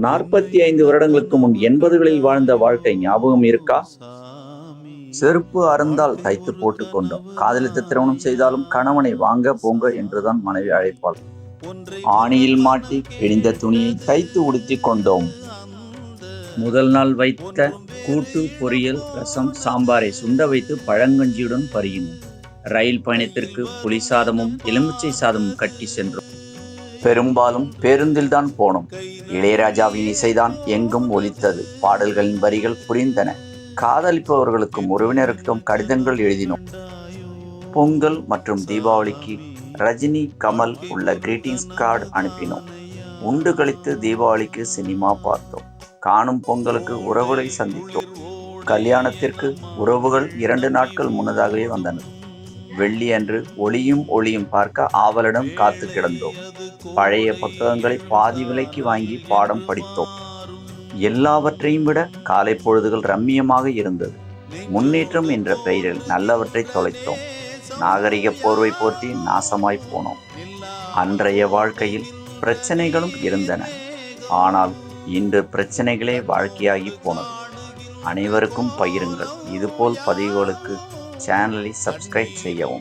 நாற்பத்தி ஐந்து வருடங்களுக்கு முன் எண்பதுகளில் வாழ்ந்த வாழ்க்கை ஞாபகம் இருக்கா? செருப்பு அறந்தால் தைத்து போட்டு கொண்டோம். காதலித்து திருமணம் செய்தாலும் கணவனை வாங்க போங்க என்றுதான் மனைவி அழைப்பாள். ஆணியில் மாட்டி கிழிந்த துணியை தைத்து உடுத்தி கொண்டோம். முதல் நாள் வைத்த கூட்டு பொரியல் ரசம் சாம்பாரை சுண்ட வைத்து பழங்கஞ்சியுடன் பறியினோம் ரயில் பயணத்திற்கு புளி சாதமும் எலுமிச்சை சாதமும் கட்டி சென்றோம். பெரும்பாலும் பேருந்தில் தான் போனோம். இளையராஜாவின் இசைதான் எங்கும் ஒலித்தது. பாடல்களின் வரிகள் புரிந்தன. காதலிப்பவர்களுக்கும் உறவினருக்கும் கடிதங்கள் எழுதினோம். பொங்கல் மற்றும் தீபாவளிக்கு ரஜினி கமல் உள்ள கிரீட்டிங்ஸ் கார்டு அனுப்பினோம். உண்டு கழித்து தீபாவளிக்கு சினிமா பார்த்தோம். காணும் பொங்கலுக்கு உறவுகளை சந்தித்தோம். கல்யாணத்திற்கு உறவுகள் இரண்டு நாட்கள் முன்னதாகவே வந்தன. வெள்ளி அன்று ஒளியும் ஒளியும் பார்க்க ஆவலிடம் காத்து கிடந்தோம். பழைய புத்தகங்களை பாதி விலைக்கு வாங்கி பாடம் படித்தோம். எல்லாவற்றையும் விட காலை பொழுதுகள் ரம்மியமாக இருந்தது. முன்னேற்றம் என்ற பெயரில் நல்லவற்றை தொலைத்தோம். நாகரிக போர்வை போர்த்தி நாசமாய் போனோம். அன்றைய வாழ்க்கையில் பிரச்சனைகளும் இருந்தன. ஆனால் இன்று பிரச்சனைகளே வாழ்க்கையாகி போனது. அனைவருக்கும் பகிருங்கள். இதுபோல் பதிவுகளுக்கு சேனலை சப்ஸ்கிரைப் செய்யவும்